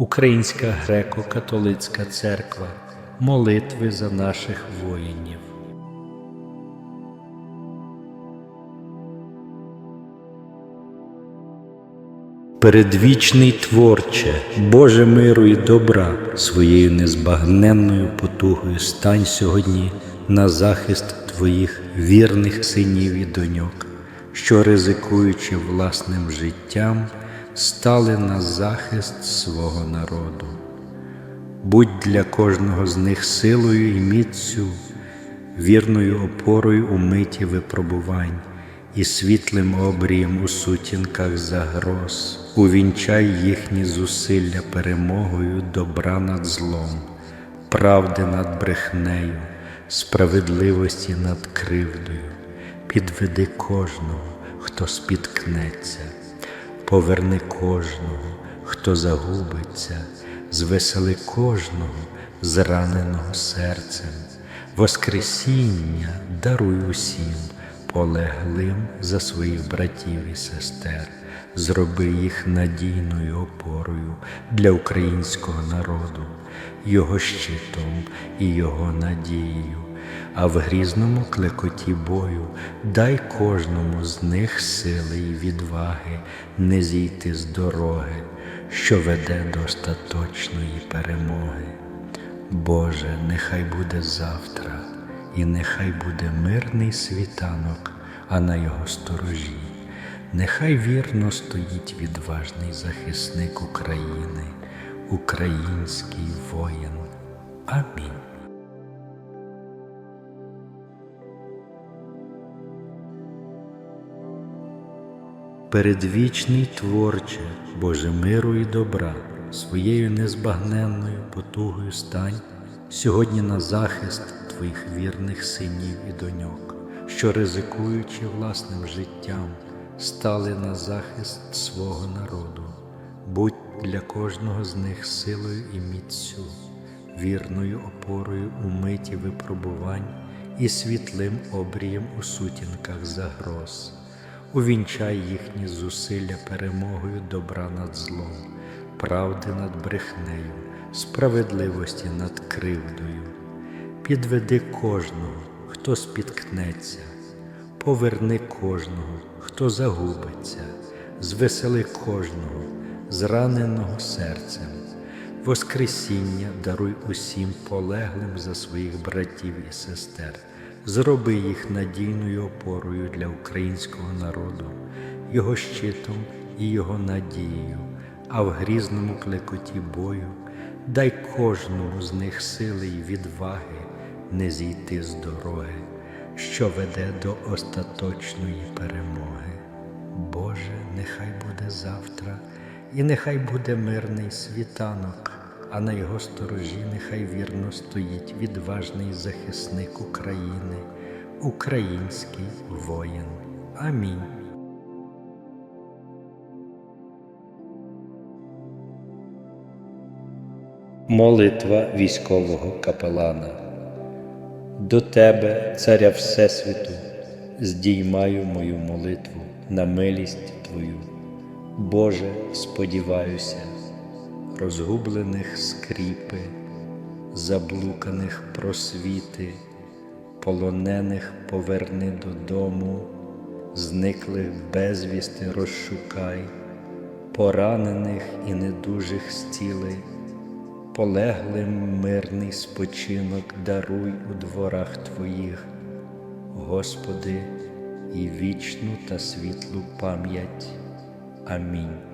Українська греко-католицька церква, молитви за наших воїнів. Передвічний творче, Боже миру і добра, своєю незбагненною потугою стань сьогодні на захист Твоїх вірних синів і доньок, що, ризикуючи власним життям, стали на захист свого народу. Будь для кожного з них силою і міцю, вірною опорою у миті випробувань і світлим обрієм у сутінках загроз, увінчай їхні зусилля перемогою добра над злом, правди над брехнею, справедливості над кривдою, підведи кожного, хто спіткнеться, поверни кожного, хто загубиться, звесели кожного зраненого серцем, Воскресіння даруй усім полеглим за своїх братів і сестер, зроби їх надійною опорою для українського народу, його щитом і його надією, а в грізному клекоті бою дай кожному з них сили і відваги не зійти з дороги, що веде до остаточної перемоги. Боже, нехай буде завтра, і нехай буде мирний світанок, а на його сторожі. Нехай вірно стоїть відважний захисник України, український воїн. Амінь. Передвічний творче, Боже миру і добра, своєю незбагненною потугою стань сьогодні на захист Твоїх вірних синів і доньок, що, ризикуючи власним життям, стали на захист свого народу, будь для кожного з них силою і міцю, вірною опорою у миті випробувань і світлим обрієм у сутінках загроз. Увінчай їхні зусилля перемогою добра над злом, правди над брехнею, справедливості над кривдою. Підведи кожного, хто спіткнеться, поверни кожного, хто загубиться, звесели кожного, зраненого серцем. Воскресіння даруй усім полеглим за своїх братів і сестер, зроби їх надійною опорою для українського народу, його щитом і його надією, а в грізному клекоті бою дай кожному з них сили й відваги не зійти з дороги, що веде до остаточної перемоги. Боже, нехай буде завтра, і нехай буде мирний світанок, а на його сторожі нехай вірно стоїть відважний захисник України, український воїн. Амінь. Молитва військового капелана. До Тебе, Царя Всесвіту, здіймаю мою молитву на милість Твою. Боже, сподіваюся, розгублених скріпи, заблуканих просвіти, полонених поверни додому, зниклих безвісти розшукай, поранених і недужих зціли, полеглим мирний спочинок даруй у дворах Твоїх, Господи, і вічну та світлу пам'ять. Амінь.